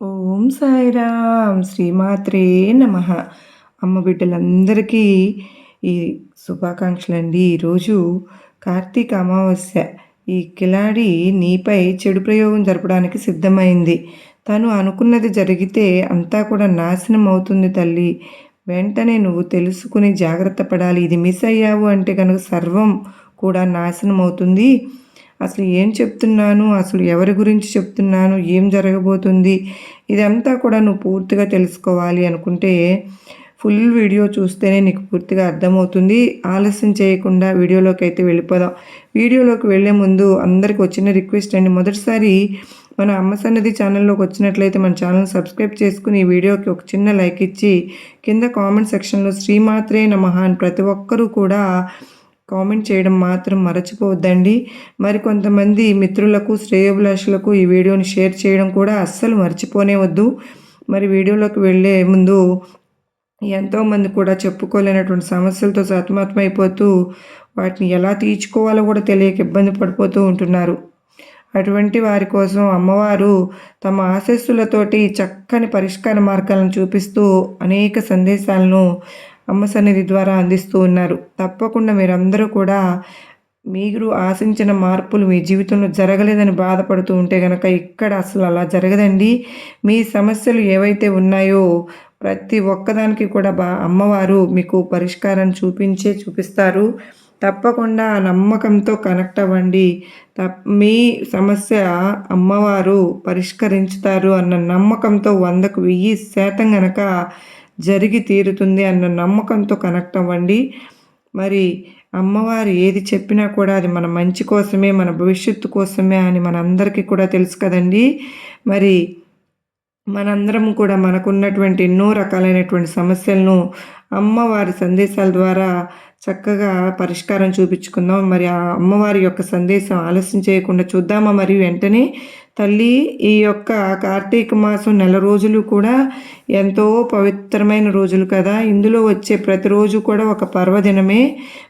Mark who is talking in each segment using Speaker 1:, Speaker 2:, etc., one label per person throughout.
Speaker 1: ఓం సాయిరామ్. శ్రీమాత్రే నమ. అమ్మ బిడ్డలందరికీ ఈ శుభాకాంక్షలండి. ఈరోజు కార్తీక అమావాస్య. ఈ కిలాడి నీపై చెడు ప్రయోగం జరపడానికి సిద్ధమైంది. తను అనుకున్నది జరిగితే అంతా కూడా నాశనం అవుతుంది తల్లి. వెంటనే నువ్వు తెలుసుకుని జాగ్రత్త పడాలి. ఇది మిస్ అయ్యావు అంటే కనుక సర్వం కూడా నాశనం అవుతుంది. అసలు ఏం చెప్తున్నాను? అసలు ఎవరి గురించి చెప్తున్నాను? ఏం జరగబోతుంది? ఇదంతా కూడా నువ్వు పూర్తిగా తెలుసుకోవాలి అనుకుంటే ఫుల్ వీడియో చూస్తేనే నీకు పూర్తిగా అర్థమవుతుంది. ఆలస్యం చేయకుండా వీడియోలోకి అయితే వెళ్ళిపోదాం. వీడియోలోకి వెళ్ళే ముందు అందరికి వచ్చిన రిక్వెస్ట్ అండి. మొదటిసారి మన అమ్మ సన్నది ఛానల్లోకి వచ్చినట్లయితే మన ఛానల్ సబ్స్క్రైబ్ చేసుకుని ఈ వీడియోకి ఒక చిన్న లైక్ ఇచ్చి కింద కామెంట్ సెక్షన్లో శ్రీమాత్రే నమః అని ప్రతి ఒక్కరూ కూడా కామెంట్ చేయడం మాత్రం మరచిపోవద్దండి. మరి కొంతమంది మిత్రులకు శ్రేయోభిలాషులకు ఈ వీడియోని షేర్ చేయడం కూడా అస్సలు మర్చిపోనే వద్దు. మరి వీడియోలోకి వెళ్ళే ముందు ఎంతోమంది కూడా చెప్పుకోలేనటువంటి సమస్యలతో సతమతమైపోతూ వాటిని ఎలా తీర్చుకోవాలో కూడా తెలియక ఇబ్బంది పడిపోతూ ఉంటున్నారు. అటువంటి వారి కోసం అమ్మవారు తమ ఆశస్సులతోటి చక్కని పరిష్కార మార్గాలను చూపిస్తూ అనేక సందేశాలను అమ్మ సన్నిధి ద్వారా అందిస్తూ ఉన్నారు. తప్పకుండా మీరందరూ కూడా మీరు ఆశించిన మార్పులు మీ జీవితంలో జరగలేదని బాధపడుతూ ఉంటే కనుక ఇక్కడ అసలు అలా జరగదండి. మీ సమస్యలు ఏవైతే ఉన్నాయో ప్రతి ఒక్కదానికి కూడా బా అమ్మవారు మీకు పరిష్కారం చూపించే చూపిస్తారు. తప్పకుండా నమ్మకంతో కనెక్ట్ అవ్వండి. తప్ మీ సమస్య అమ్మవారు పరిష్కరించుతారు అన్న నమ్మకంతో వందకు వెయ్యి శాతం కనుక జరిగి తీరుతుంది అన్న నమ్మకంతో కనెక్ట్ అవ్వండి. మరి అమ్మవారు ఏది చెప్పినా కూడా అది మన మంచి కోసమే మన భవిష్యత్తు కోసమే అని మనందరికీ కూడా తెలుసు కదండి. మరి మనందరం కూడా మనకున్నటువంటి ఎన్నో రకాలైనటువంటి సమస్యలను అమ్మవారి సందేశాల ద్వారా చక్కగా పరిష్కారం చూపించుకుందాం. మరి ఆ అమ్మవారి యొక్క సందేశం ఆలస్యం చేయకుండా చూద్దామా? మరియు వెంటనే తల్లి ఈ యొక్క కార్తీక మాసం నెల రోజులు కూడా ఎంతో పవిత్రమైన రోజులు కదా. ఇందులో వచ్చే ప్రతిరోజు కూడా ఒక పర్వదినమే.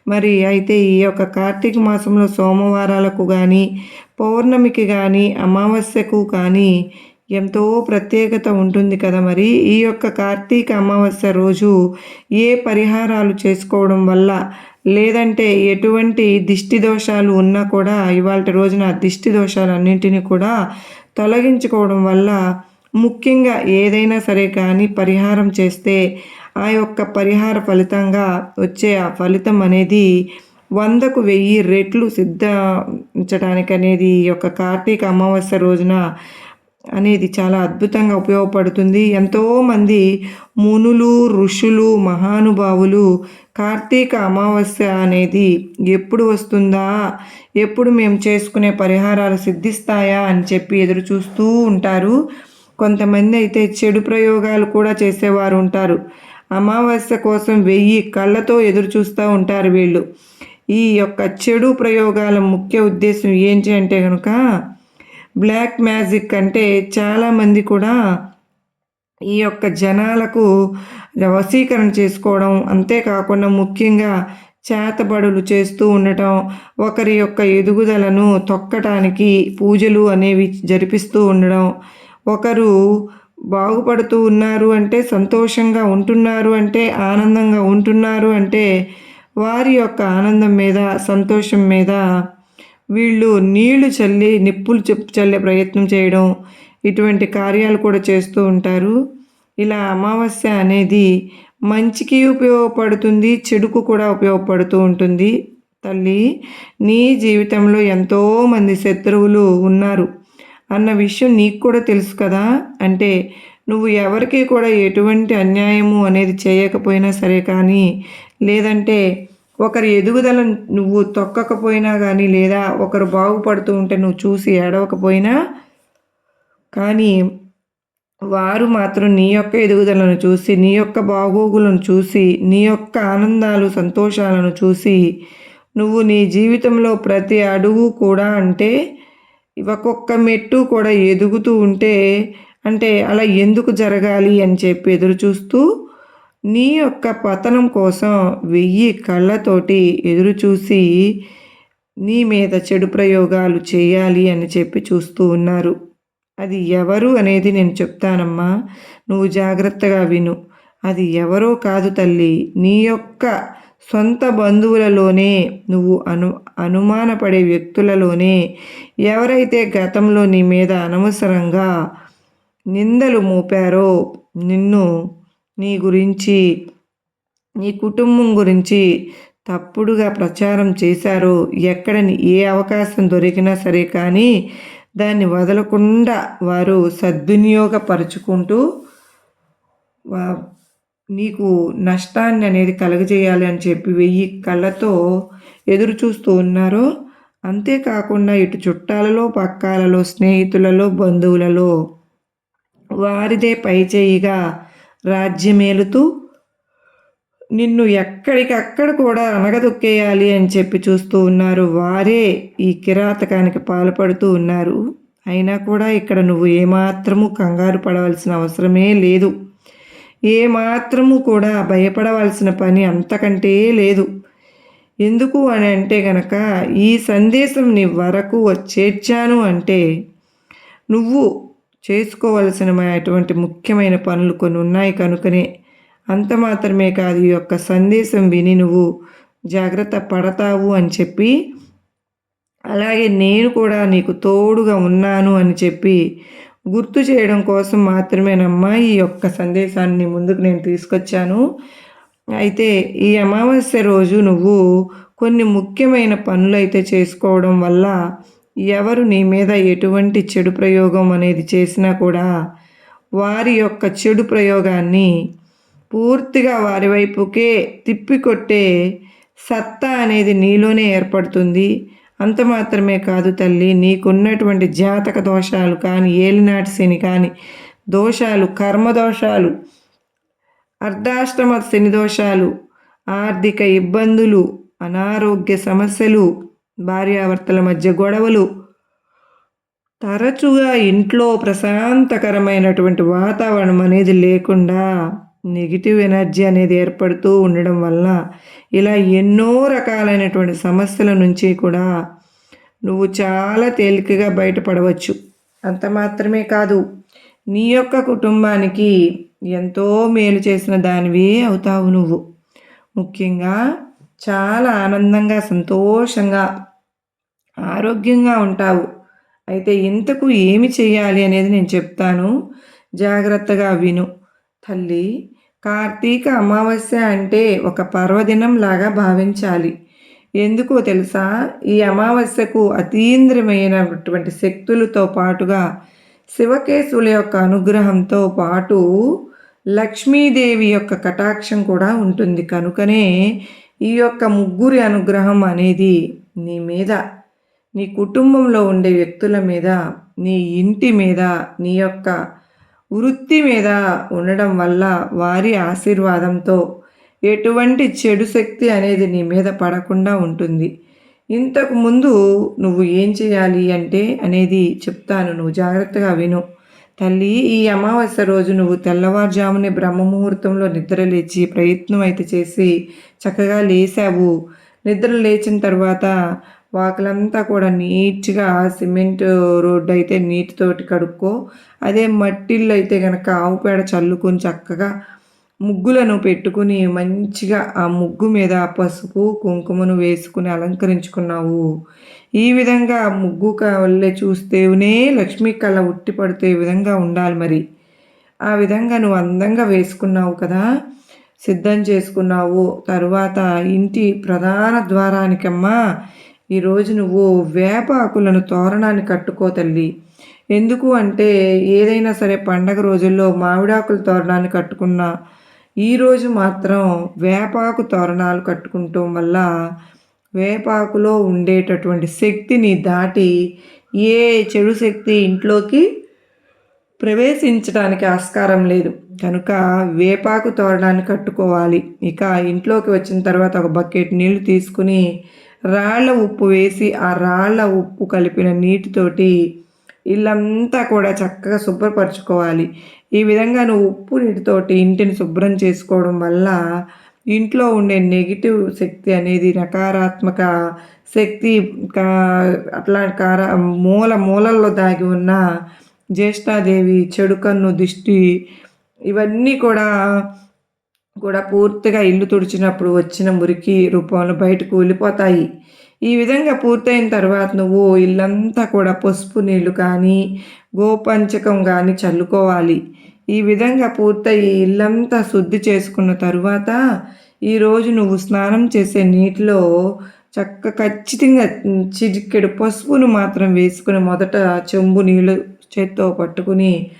Speaker 1: మరి అయితే ఈ యొక్క కార్తీక మాసంలో సోమవారాలకు కానీ పౌర్ణమికి కానీ అమావాస్యకు కానీ ఎంతో ప్రత్యేకత ఉంటుంది కదా మరి. ఈ యొక్క కార్తీక అమావాస్య రోజు ఏ పరిహారాలు చేసుకోవడం వల్ల లేదంటే ఎటువంటి దిష్టి దోషాలు ఉన్నా కూడా ఇవాళ రోజున దిష్టి దోషాలన్నింటినీ కూడా తొలగించుకోవడం వల్ల ముఖ్యంగా ఏదైనా సరే కానీ పరిహారం చేస్తే ఆ యొక్క పరిహార ఫలితంగా వచ్చే ఆ ఫలితం అనేది వందకు వెయ్యి రెట్లు సిద్ధించడానికి అనేది ఈ యొక్క కార్తీక అమావాస్య రోజున అనేది చాలా అద్భుతంగా ఉపయోగపడుతుంది. ఎంతోమంది మునులు ఋషులు మహానుభావులు కార్తీక అమావాస్య అనేది ఎప్పుడు వస్తుందా? ఎప్పుడు మేము చేసుకునే పరిహారాలు సిద్ధిస్తాయా? అని చెప్పి ఎదురు చూస్తూ ఉంటారు. కొంతమంది అయితే చెడు ప్రయోగాలు కూడా చేసేవారు ఉంటారు. అమావాస్య కోసం వెయ్యి కళ్ళతో ఎదురు చూస్తూ ఉంటారు వీళ్ళు. ఈ యొక్క చెడు ప్రయోగాల ముఖ్య ఉద్దేశం ఏంటి అంటే కనుక బ్లాక్ మ్యాజిక్ అంటే చాలామంది కూడా ఈ యొక్క జనాలకు వశీకరణ చేసుకోవడం అంతేకాకుండా ముఖ్యంగా చేతబడులు చేస్తూ ఉండటం ఒకరి యొక్క ఎదుగుదలను తొక్కటానికి పూజలు అనేవి జరిపిస్తూ ఉండడం ఒకరు బాగుపడుతూ ఉన్నారు అంటే సంతోషంగా ఉంటున్నారు అంటే ఆనందంగా ఉంటున్నారు అంటే వారి యొక్క ఆనందం మీద సంతోషం మీద వీళ్ళు నీళ్ళు చల్లి నిప్పులు చల్లే ప్రయత్నం చేయడం ఇటువంటి కార్యాలు కూడా చేస్తూ ఉంటారు. ఇలా అమావాస్య అనేది మంచికి ఉపయోగపడుతుంది చెడుకు కూడా ఉపయోగపడుతూ ఉంటుంది. తల్లి నీ జీవితంలో ఎంతోమంది శత్రువులు ఉన్నారు అన్న విషయం నీకు కూడా తెలుసు కదా. అంటే నువ్వు ఎవరికి కూడా ఎటువంటి అన్యాయము అనేది చేయకపోయినా సరే కానీ లేదంటే ఒకరి ఎదుగుదల నువ్వు తొక్కకపోయినా కానీ లేదా ఒకరు బాగుపడుతూ ఉంటే నువ్వు చూసి ఏడవకపోయినా కానీ వారు మాత్రం నీ యొక్క ఎదుగుదలను చూసి నీ యొక్క బాగోగులను చూసి నీ యొక్క ఆనందాలు సంతోషాలను చూసి నువ్వు నీ జీవితంలో ప్రతి అడుగు కూడా అంటే ఒక్కొక్క మెట్టు కూడా ఎదుగుతూ ఉంటే అంటే అలా ఎందుకు జరగాలి అని చెప్పి ఎదురు చూస్తూ నీ యొక్క పతనం కోసం వెయ్యి కళ్ళతోటి ఎదురు చూసి నీ మీద చెడు ప్రయోగాలు చేయాలి అని చెప్పి చూస్తూ ఉన్నారు. అది ఎవరు అనేది నేను చెప్తానమ్మా. నువ్వు జాగ్రత్తగా విను. అది ఎవరో కాదు తల్లి. నీ యొక్క సొంత బంధువులలోనే నువ్వు అను అనుమానపడే వ్యక్తులలోనే ఎవరైతే గతంలో నీ మీద అనవసరంగా నిందలు మోపారో నిన్ను నీ గురించి నీ కుటుంబం గురించి తప్పుడుగా ప్రచారం చేశారో ఎక్కడ ఏ అవకాశం దొరికినా సరే కానీ దాన్ని వదలకుండా వారు సద్వినియోగపరుచుకుంటూ వా- నీకు నష్టాన్ని అనేది కలుగజేయాలి అని చెప్పి వెయ్యి కళ్ళతో ఎదురు చూస్తూ ఉన్నారో. అంతేకాకుండా ఇటు చుట్టాలలో పక్కాలలో స్నేహితులలో బంధువులలో వారిదే పైచేయిగా రాజ్యమేలుతూ నిన్ను ఎక్కడికక్కడ కూడా అనగదొక్కేయాలి అని చెప్పి చూస్తూ ఉన్నారు. వారే ఈ కిరాతకానికి పాల్పడుతూ ఉన్నారు. అయినా కూడా ఇక్కడ నువ్వు ఏమాత్రము కంగారు పడవలసిన అవసరమే లేదు. ఏమాత్రము కూడా భయపడవలసిన పని అంతకంటే లేదు. ఎందుకు అని అంటే గనక ఈ సందేశం నీ వరకు చేర్చాను అంటే నువ్వు చేసుకోవలసిన అటువంటి ముఖ్యమైన పనులు కొన్ని ఉన్నాయి కనుకనే అంత మాత్రమే కాదు ఈ యొక్క సందేశం విని నువ్వు జాగ్రత్త పడతావు అని చెప్పి అలాగే నేను కూడా నీకు తోడుగా ఉన్నాను అని చెప్పి గుర్తు చేయడం కోసం మాత్రమేనమ్మా ఈ యొక్క సందేశాన్ని ముందుకు నేను తీసుకొచ్చాను. అయితే ఈ అమావాస్య రోజు నువ్వు కొన్ని ముఖ్యమైన పనులు అయితే చేసుకోవడం వల్ల ఎవరు నీ మీద ఎటువంటి చెడు ప్రయోగం అనేది చేసినా కూడా వారి యొక్క చెడు ప్రయోగాన్ని పూర్తిగా వారి వైపుకే తిప్పికొట్టే సత్తా అనేది నీలోనే ఏర్పడుతుంది. అంత మాత్రమే కాదు తల్లి నీకున్నటువంటి జాతక దోషాలు కానీ ఏలినాటి శని కానీ దోషాలు కర్మ దోషాలు అర్ధాష్టమ శని దోషాలు ఆర్థిక ఇబ్బందులు అనారోగ్య సమస్యలు భార్యాభర్తల మధ్య గొడవలు. తరచుగా ఇంట్లో ప్రశాంతకరమైనటువంటి వాతావరణం అనేది లేకుండా నెగిటివ్ ఎనర్జీ అనేది ఏర్పడుతూ ఉండడం వల్ల ఇలా ఎన్నో రకాలైనటువంటి సమస్యల నుంచి కూడా నువ్వు చాలా తేలికగా బయటపడవచ్చు. అంత మాత్రమే కాదు నీ యొక్క కుటుంబానికి ఎంతో మేలు చేసిన దానివే అవుతావు నువ్వు. ముఖ్యంగా చాలా ఆనందంగా సంతోషంగా ఆరోగ్యంగా ఉంటావు. అయితే ఇంతకు ఏమి చేయాలి అనేది నేను చెప్తాను. జాగ్రత్తగా విను. తల్లి కార్తీక అమావాస్య అంటే ఒక పర్వదినం లాగా భావించాలి. ఎందుకో తెలుసా? ఈ అమావాస్యకు అతీంద్రమైనటువంటి శక్తులతో పాటుగా శివకేశుల యొక్క అనుగ్రహంతో పాటు లక్ష్మీదేవి యొక్క కటాక్షం కూడా ఉంటుంది. కనుకనే ఈ యొక్క ముగ్గురి అనుగ్రహం అనేది నీ మీద నీ కుటుంబంలో ఉండే వ్యక్తుల మీద నీ ఇంటి మీద నీ యొక్క వృత్తి మీద ఉండడం వల్ల వారి ఆశీర్వాదంతో ఎటువంటి చెడు శక్తి అనేది నీ మీద పడకుండా ఉంటుంది. ఇంతకు ముందు నువ్వు ఏం చేయాలి అంటే అనేది చెప్తాను. నువ్వు జాగ్రత్తగా విను. తల్లి ఈ అమావాస్య రోజు నువ్వు తెల్లవారుజామునే బ్రహ్మముహూర్తంలో నిద్ర లేచి ప్రయత్నం అయితే చేసి చక్కగా లేసావు. నిద్ర లేచిన తర్వాత వాకులంతా కూడా నీట్గా సిమెంట్ రోడ్డు అయితే నీటితోటి కడుక్కో. అదే మట్టిల్లో అయితే కనుక ఆవు పేడ చల్లుకొని చక్కగా ముగ్గులను పెట్టుకుని మంచిగా ఆ ముగ్గు మీద పసుపు కుంకుమను వేసుకుని అలంకరించుకున్నావు. ఈ విధంగా ముగ్గు కళ్ళే చూస్తేనే లక్ష్మీ కళ ఉట్టి పడితే విధంగా ఉండాలి మరి. ఆ విధంగా నువ్వు అందంగా వేసుకున్నావు కదా. సిద్ధం చేసుకున్నావు. తరువాత ఇంటి ప్రధాన ద్వారానికమ్మా ఈరోజు నువ్వు వేప ఆకులను తోరణాన్ని కట్టుకో తల్లి. ఎందుకు అంటే ఏదైనా సరే పండగ రోజుల్లో మామిడాకుల తోరణాన్ని కట్టుకున్నా ఈరోజు మాత్రం వేపాకు తోరణాలు కట్టుకుంటాం వల్ల వేపాకులో ఉండేటటువంటి శక్తిని దాటి ఏ చెడు శక్తి ఇంట్లోకి ప్రవేశించడానికి ఆస్కారం లేదు. కనుక వేపాకు తోరణాన్ని కట్టుకోవాలి. ఇక ఇంట్లోకి వచ్చిన తర్వాత ఒక బకెట్ నీళ్ళు తీసుకుని రాళ్ళ ఉప్పు వేసి ఆ రాళ్ళ ఉప్పు కలిపిన నీటితోటి ఇల్లంతా కూడా చక్కగా శుభ్రపరచుకోవాలి. ఈ విధంగా నువ్వు ఉప్పు నీటితోటి ఇంటిని శుభ్రం చేసుకోవడం వల్ల ఇంట్లో ఉండే నెగిటివ్ శక్తి అనేది నకారాత్మక శక్తి కా అట్లా కార మూల మూలల్లో దాగి ఉన్న జ్యేష్ఠాదేవి చెడు కన్ను దిష్టి ఇవన్నీ కూడా కూడా పూర్తిగా ఇల్లు తుడిచినప్పుడు వచ్చిన మురికి రూపంలో బయటకు వెళ్ళిపోతాయి. ఈ విధంగా పూర్తయిన తర్వాత నువ్వు ఇల్లంతా కూడా పసుపు నీళ్ళు కానీ గోపంచకం కానీ చల్లుకోవాలి. ఈ విధంగా పూర్తయి ఇల్లంతా శుద్ధి చేసుకున్న తరువాత ఈరోజు నువ్వు స్నానం చేసే నీటిలో చక్క ఖచ్చితంగా చిటికెడు పసుపును మాత్రం వేసుకుని మొదట చెంబు నీళ్ళు చేత్తో పట్టుకుని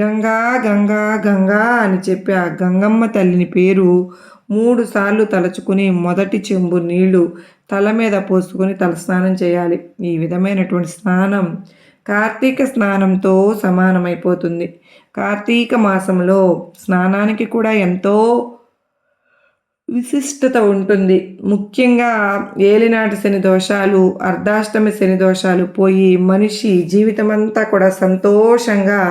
Speaker 1: గంగా గంగా గంగా అని చెప్పి ఆ గంగమ్మ తల్లిని పేరు మూడు సార్లు తలచుకుని మొదటి చెంబు నీళ్ళు తల మీద పోసుకొని తలస్నానం చేయాలి. ఈ విధమైనటువంటి స్నానం కార్తీక స్నానంతో సమానమైపోతుంది. కార్తీక మాసంలో స్నానానికి కూడా ఎంతో విశిష్టత ఉంటుంది. ముఖ్యంగా ఏలినాటి శని దోషాలు అర్ధాష్టమి శని దోషాలు పోయి మనిషి జీవితమంతా కూడా సంతోషంగా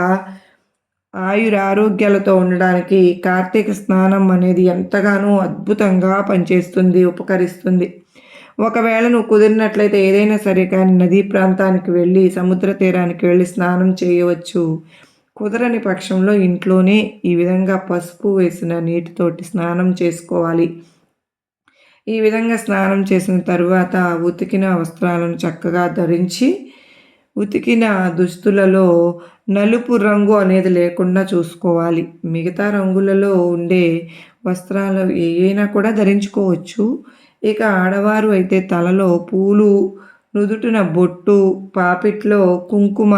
Speaker 1: ఆయురారోగ్యాలతో ఉండడానికి కార్తీక స్నానం అనేది ఎంతగానో అద్భుతంగా పనిచేస్తుంది ఉపకరిస్తుంది. ఒకవేళ నువ్వు కుదిరినట్లయితే ఏదైనా సరే కానీ నదీ ప్రాంతానికి వెళ్ళి సముద్ర తీరానికి వెళ్ళి స్నానం చేయవచ్చు. కుదరని పక్షంలో ఇంట్లోనే ఈ విధంగా పసుపు వేసిన నీటితోటి స్నానం చేసుకోవాలి. ఈ విధంగా స్నానం చేసిన తరువాత ఉతికిన వస్త్రాలను చక్కగా ధరించి ఉతికిన దుస్తులలో నలుపు రంగు అనేది లేకుండా చూసుకోవాలి. మిగతా రంగులలో ఉండే వస్త్రాలు ఏవైనా కూడా ధరించుకోవచ్చు. ఇక ఆడవారు అయితే తలలో పూలు నుదుటిన బొట్టు పాపిట్లో కుంకుమ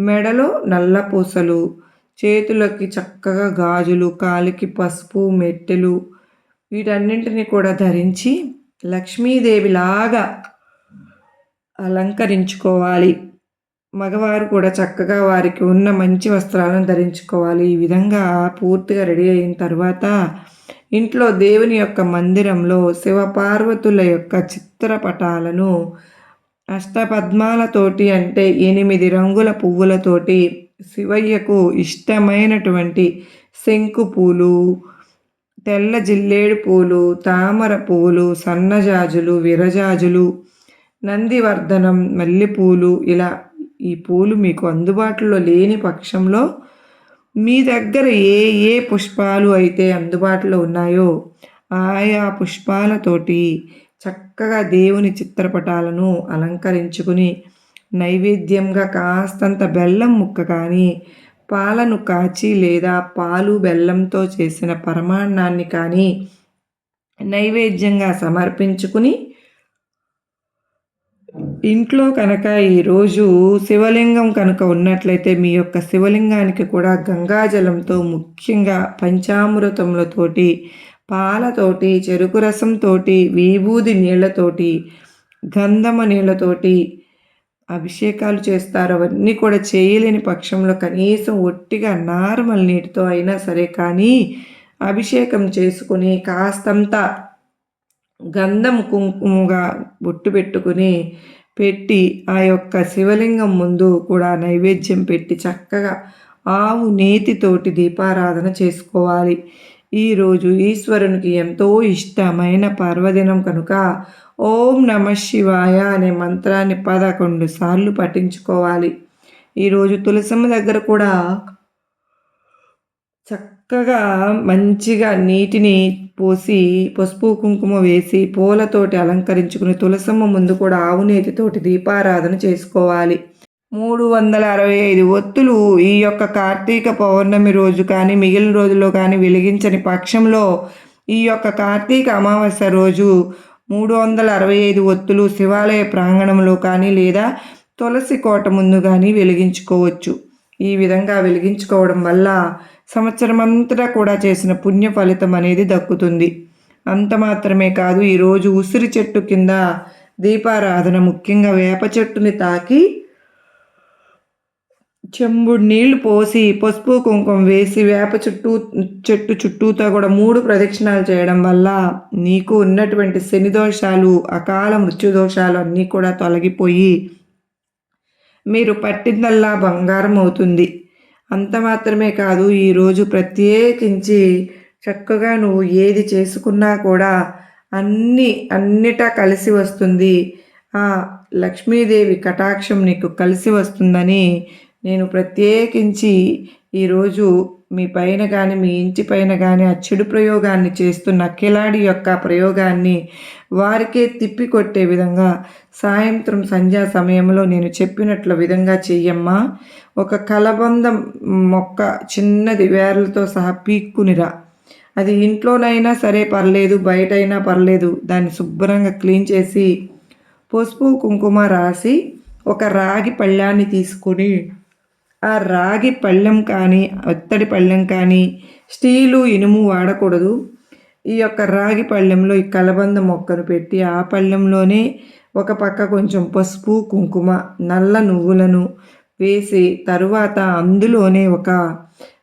Speaker 1: మెడలో నల్ల పూసలు చేతులకి చక్కగా గాజులు కాలికి పసుపు మెట్టెలు వీటన్నింటినీ కూడా ధరించి లక్ష్మీదేవిలాగా అలంకరించుకోవాలి. మగవారు కూడా చక్కగా వారికి ఉన్న మంచి వస్త్రాలను ధరించుకోవాలి. ఈ విధంగా పూర్తిగా రెడీ అయిన తర్వాత ఇంట్లో దేవుని యొక్క మందిరంలో శివపార్వతుల యొక్క చిత్రపటాలను అష్టపద్మాలతోటి అంటే ఎనిమిది రంగుల పువ్వులతోటి శివయ్యకు ఇష్టమైనటువంటి శంకు పూలు తెల్ల జిల్లేడు పూలు తామర పువ్వులు సన్నజాజులు విరజాజులు నందివర్ధనం మల్లెపూలు ఇలా ఈ పూలు మీకు అందుబాటులో లేని పక్షంలో మీ దగ్గర ఏ ఏ పుష్పాలు అయితే అందుబాటులో ఉన్నాయో ఆయా పుష్పాలతోటి చక్కగా దేవుని చిత్రపటాలను అలంకరించుకుని నైవేద్యంగా కాస్తంత బెల్లం ముక్క కానీ పాలను కాచి లేదా పాలు బెల్లంతో చేసిన పరమాన్నాన్ని కానీ నైవేద్యంగా సమర్పించుకుని ఇంట్లో కనుక ఈరోజు శివలింగం కనుక ఉన్నట్లయితే మీ యొక్క శివలింగానికి కూడా గంగాజలంతో ముఖ్యంగా పంచామృతములతోటి పాలతోటి చెరుకు రసంతోటి విభూది నీళ్ళతోటి గంధమ నీళ్ళతోటి అభిషేకాలు చేస్తారు. అవన్నీ కూడా చేయలేని పక్షంలో కనీసం ఒట్టిగా నార్మల్ నీటితో అయినా సరే కానీ అభిషేకం చేసుకుని కాస్తంత గంధం కుంకుమగా బొట్టు పెట్టుకుని పెట్టి ఆ యొక్క శివలింగం ముందు కూడా నైవేద్యం పెట్టి చక్కగా ఆవు నేతితోటి దీపారాధన చేసుకోవాలి. ఈరోజు ఈశ్వరునికి ఎంతో ఇష్టమైన పర్వదినం కనుక ఓం నమ శివాయ అనే మంత్రాన్ని పదకొండు సార్లు పఠించుకోవాలి. ఈరోజు తులసమ్మ దగ్గర కూడా చక్కగా మంచిగా నీటిని పోసి పసుపు కుంకుమ వేసి పూలతోటి అలంకరించుకుని తులసమ్మ ముందు కూడా ఆవునేతితోటి దీపారాధన చేసుకోవాలి. మూడు వందల అరవై ఐదు ఒత్తులు ఈ యొక్క కార్తీక పౌర్ణమి రోజు కానీ మిగిలిన రోజుల్లో కానీ వెలిగించని పక్షంలో ఈ యొక్క కార్తీక అమావాస్య రోజు మూడు వందల అరవై ఐదు ఒత్తులు శివాలయ ప్రాంగణంలో కానీ లేదా తులసి కోట ముందు కానీ వెలిగించుకోవచ్చు. ఈ విధంగా వెలిగించుకోవడం వల్ల సంవత్సరం అంతటా కూడా చేసిన పుణ్య ఫలితం అనేది దక్కుతుంది. అంత మాత్రమే కాదు ఈరోజు ఉసిరి చెట్టు కింద దీపారాధన ముఖ్యంగా వేప చెట్టుని తాకి చెంబుడు నీళ్ళు పోసి పసుపు కుంకుమ వేసి వేప చుట్టూ చెట్టు చుట్టూతో కూడా మూడు ప్రదక్షిణాలు చేయడం వల్ల నీకు ఉన్నటువంటి శని దోషాలు అకాల మృత్యుదోషాలు అన్నీ కూడా తొలగిపోయి మీరు పట్టిందల్లా బంగారం అవుతుంది. అంత మాత్రమే కాదు ఈరోజు ప్రత్యేకించి చక్కగా నువ్వు ఏది చేసుకున్నా కూడా అన్ని అన్నిటా కలిసి వస్తుంది. లక్ష్మీదేవి కటాక్షం నీకు కలిసి వస్తుందని నేను ప్రత్యేకించి ఈరోజు మీ పైన కానీ మీ ఇంటి పైన కానీ ఆ చెడు ప్రయోగాన్ని చేస్తున్న కిలాడి యొక్క ప్రయోగాన్ని వారికే తిప్పికొట్టే విధంగా సాయంత్రం సంధ్యా సమయంలో నేను చెప్పినట్ల విధంగా చెయ్యమ్మా. ఒక కలబందం మొక్క చిన్నది వేర్లతో సహా పీక్కునిరా. అది ఇంట్లోనైనా సరే పర్లేదు బయటైనా పర్లేదు. దాన్ని శుభ్రంగా క్లీన్ చేసి పసుపు కుంకుమ రాసి ఒక రాగి పళ్ళాన్ని తీసుకొని ఆ రాగి పళ్ళెం కానీ ఒత్తడి పళ్ళెం కానీ స్టీలు ఇనుము వాడకూడదు. ఈ యొక్క రాగి పళ్ళెంలో ఈ కలబంద మొక్కను పెట్టి ఆ పళ్ళెంలోనే ఒక పక్క కొంచెం పసుపు కుంకుమ నల్ల నువ్వులను వేసి తరువాత అందులోనే ఒక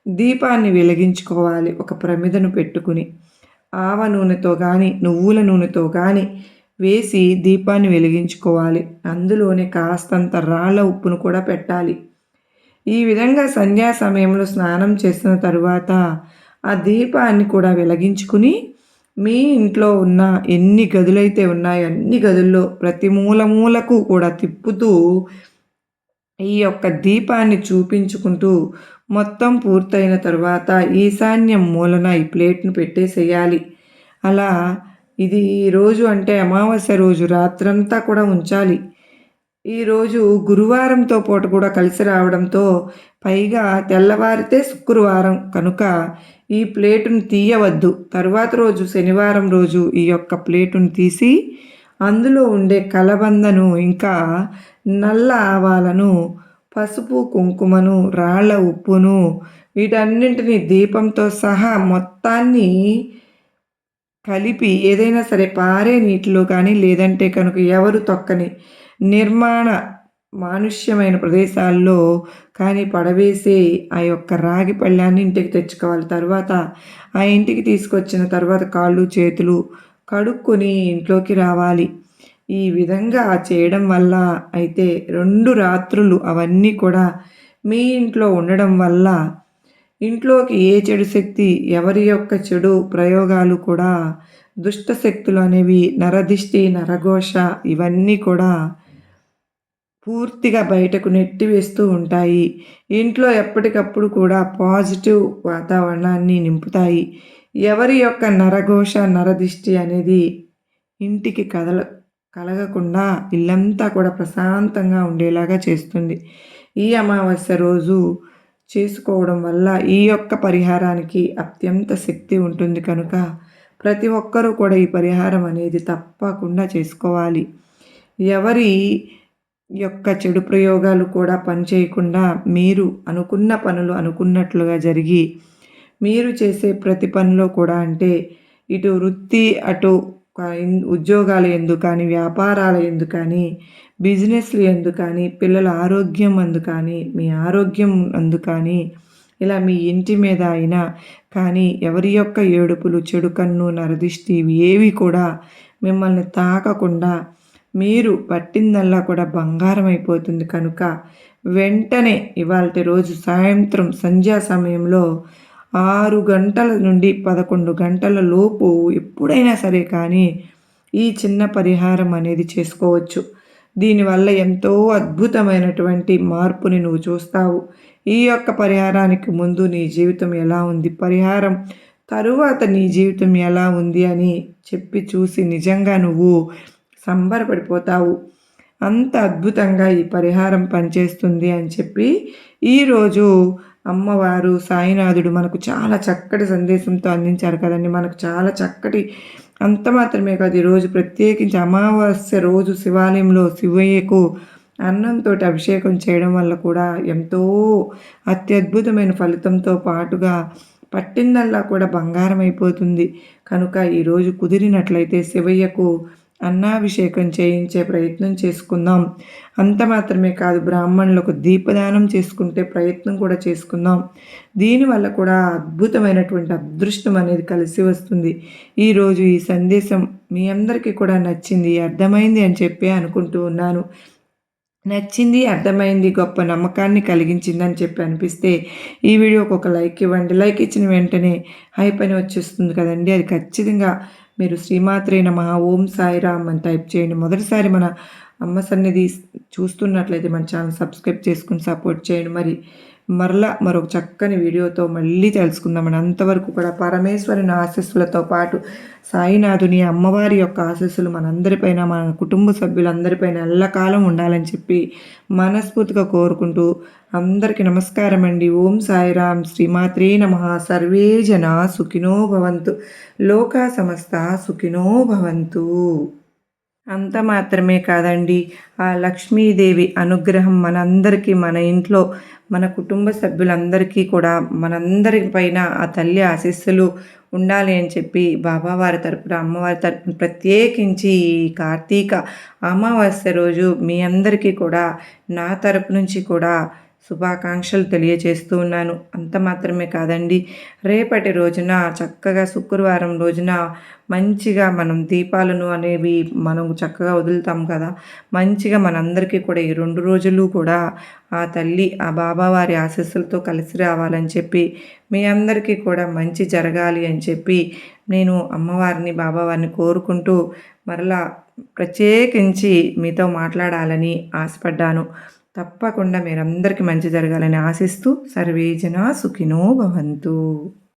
Speaker 1: దీపాన్ని వెలిగించుకోవాలి. ఒక ప్రమిదను పెట్టుకుని ఆవ నూనెతో కానీ నువ్వుల నూనెతో కానీ వేసి దీపాన్ని వెలిగించుకోవాలి. అందులోనే కాస్తంత రాళ్ళ ఉప్పును కూడా పెట్టాలి. ఈ విధంగా సంధ్యా సమయంలో స్నానం చేసిన తరువాత ఆ దీపాన్ని కూడా వెలిగించుకుని మీ ఇంట్లో ఉన్న ఎన్ని గదులైతే ఉన్నాయో అన్ని గదుల్లో ప్రతి మూల మూలకు కూడా తిప్పుతూ ఈ యొక్క దీపాన్ని చూపించుకుంటూ మొత్తం పూర్తయిన తర్వాత ఈశాన్యం మూలన ఈ ప్లేట్ను పెట్టేసేయాలి. అలా ఇది రోజు అంటే అమావాస్య రోజు రాత్రంతా కూడా ఉంచాలి. ఈరోజు గురువారంతో పూట కూడా కలిసి రావడంతో పైగా తెల్లవారితే శుక్రవారం. కనుక ఈ ప్లేటును తీయవద్దు. తర్వాత రోజు శనివారం రోజు ఈ యొక్క ప్లేటును తీసి అందులో ఉండే కలబందను ఇంకా నల్ల ఆవాలను పసుపు కుంకుమను రాళ్ళ ఉప్పును వీటన్నింటినీ దీపంతో సహా మొత్తాన్ని కలిపి ఏదైనా సరే పారే నీటిలో కానీ లేదంటే కనుక ఎవరు తొక్కని నిర్మాణ మానుష్యమైన ప్రదేశాల్లో కానీ పడవేసి ఆ యొక్క రాగి పళ్ళాన్ని ఇంటికి తెచ్చుకోవాలి. తర్వాత ఆ ఇంటికి తీసుకొచ్చిన తర్వాత కాళ్ళు చేతులు కడుక్కొని ఇంట్లోకి రావాలి. ఈ విధంగా చేయడం వల్ల అయితే రెండు రాత్రులు అవన్నీ కూడా మీ ఇంట్లో ఉండడం వల్ల ఇంట్లోకి ఏ చెడు శక్తి ఎవరి యొక్క చెడు ప్రయోగాలు కూడా దుష్ట శక్తులు అనేవి నరదిష్టి నరఘోష ఇవన్నీ కూడా పూర్తిగా బయటకు నెట్టివేస్తూ ఉంటాయి. ఇంట్లో ఎప్పటికప్పుడు కూడా పాజిటివ్ వాతావరణాన్ని నింపుతాయి. ఎవరి యొక్క నరఘోష నరదిష్టి అనేది ఇంటికి కదల కలగకుండా ఇల్లంతా కూడా ప్రశాంతంగా ఉండేలాగా చేస్తుంది. ఈ అమావాస్య రోజు చేసుకోవడం వల్ల ఈ యొక్క పరిహారానికి అత్యంత శక్తి ఉంటుంది కనుక ప్రతి ఒక్కరూ కూడా ఈ పరిహారం అనేది తప్పకుండా చేసుకోవాలి. ఎవరి యొక్క చెడు ప్రయోగాలు కూడా పనిచేయకుండా మీరు అనుకున్న పనులు అనుకున్నట్లుగా జరిగి మీరు చేసే ప్రతి పనిలో కూడా అంటే ఇటు వృత్తి అటు ఉద్యోగాల ఎందు కానీ వ్యాపారాల ఎందు కానీ బిజినెస్లు ఎందు కానీ పిల్లల ఆరోగ్యం అందు కానీ మీ ఆరోగ్యం అందు కానీ ఇలా మీ ఇంటి మీద అయినా కానీ ఎవరి యొక్క ఏడుపులు చెడు కన్ను నరదిష్టి ఏవి కూడా మిమ్మల్ని తాకకుండా మీరు పట్టిందల్లా కూడా బంగారం అయిపోతుంది కనుక వెంటనే ఇవాళ రోజు సాయంత్రం సంధ్యా సమయంలో ఆరు గంటల నుండి పదకొండు గంటల లోపు ఎప్పుడైనా సరే కానీ ఈ చిన్న పరిహారం అనేది చేసుకోవచ్చు. దీనివల్ల ఎంతో అద్భుతమైనటువంటి మార్పుని నువ్వు చూస్తావు. ఈ యొక్క పరిహారానికి ముందు నీ జీవితం ఎలా ఉంది? పరిహారం తరువాత నీ జీవితం ఎలా ఉంది అని చెప్పి చూసి నిజంగా నువ్వు సంబరపడిపోతావు. అంత అద్భుతంగా ఈ పరిహారం పనిచేస్తుంది అని చెప్పి ఈరోజు అమ్మవారు సాయినాథుడు మనకు చాలా చక్కటి సందేశంతో అందించారు కదండి. మనకు చాలా చక్కటి అంత మాత్రమే కాదు ఈరోజు ప్రత్యేకించి అమావాస్య రోజు శివాలయంలో శివయ్యకు అన్నంతో అభిషేకం చేయడం వల్ల కూడా ఎంతో అత్యద్భుతమైన ఫలితంతో పాటుగా పట్టిందల్లా కూడా బంగారం అయిపోతుంది. కనుక ఈరోజు కుదిరినట్లయితే శివయ్యకు అన్నాభిషేకం చేయించే ప్రయత్నం చేసుకుందాం. అంత మాత్రమే కాదు బ్రాహ్మణులకు దీపదానం చేసుకుంటే ప్రయత్నం కూడా చేసుకుందాం. దీనివల్ల కూడా అద్భుతమైనటువంటి అదృష్టం అనేది కలిసి వస్తుంది. ఈరోజు ఈ సందేశం మీ అందరికీ కూడా నచ్చింది అర్థమైంది అని చెప్పి అనుకుంటూ ఉన్నాను. నచ్చింది అర్థమైంది గొప్ప నమ్మకాన్ని కలిగించిందని చెప్పి అనిపిస్తే ఈ వీడియోకి ఒక లైక్ ఇవ్వండి. లైక్ ఇచ్చిన వెంటనే హై పని వచ్చేస్తుంది కదండి. అది ఖచ్చితంగా మీరు శ్రీమాత్రే నమ ఓం సాయిరామ్ అని టైప్ చేయండి. మొదటిసారి మన అమ్మ సన్నిధి చూస్తున్నట్లయితే మన ఛానల్ సబ్స్క్రైబ్ చేసుకుని సపోర్ట్ చేయండి. మరి మరలా మరొక చక్కని వీడియోతో మళ్ళీ తెలుసుకుందామని అంతవరకు కూడా పరమేశ్వరుని ఆశస్సులతో పాటు సాయినాథుని అమ్మవారి యొక్క ఆశస్సులు మనందరిపైన మన కుటుంబ సభ్యులందరిపైన ఎల్లకాలం ఉండాలని చెప్పి మనస్ఫూర్తిగా కోరుకుంటూ అందరికీ నమస్కారం అండి. ఓం సాయిరామ్. శ్రీమాత్రే నమ. సర్వే జన సుఖినో భవంతు. లోకా సమస్త సుఖినో భవంతు. అంత మాత్రమే కాదండి. ఆ లక్ష్మీదేవి అనుగ్రహం మనందరికీ మన ఇంట్లో మన కుటుంబ సభ్యులందరికీ కూడా మనందరి పైన ఆ తల్లి ఆశీస్సులు ఉండాలి అని చెప్పి బాబావారి తరపున అమ్మవారి తరపున ప్రత్యేకించి ఈ కార్తీక అమావాస్య రోజు మీ అందరికీ కూడా నా తరపు నుంచి కూడా శుభాకాంక్షలు తెలియజేస్తూ ఉన్నాను. అంత మాత్రమే కాదండి. రేపటి రోజున చక్కగా శుక్రవారం రోజున మంచిగా మనం దీపాలను అనేవి మనం చక్కగా వదులుతాం కదా. మంచిగా మనందరికీ కూడా ఈ రెండు రోజులు కూడా ఆ తల్లి ఆ బాబావారి ఆశస్సులతో కలిసి రావాలని చెప్పి మీ అందరికీ కూడా మంచి జరగాలి అని చెప్పి నేను అమ్మవారిని బాబావారిని కోరుకుంటూ మరలా ప్రత్యేకించి మీతో మాట్లాడాలని ఆశపడ్డాను. తప్పకుండా మీరందరికీ మంచి జరగాలని ఆశిస్తూ సర్వేజన సుఖినో భవంతు.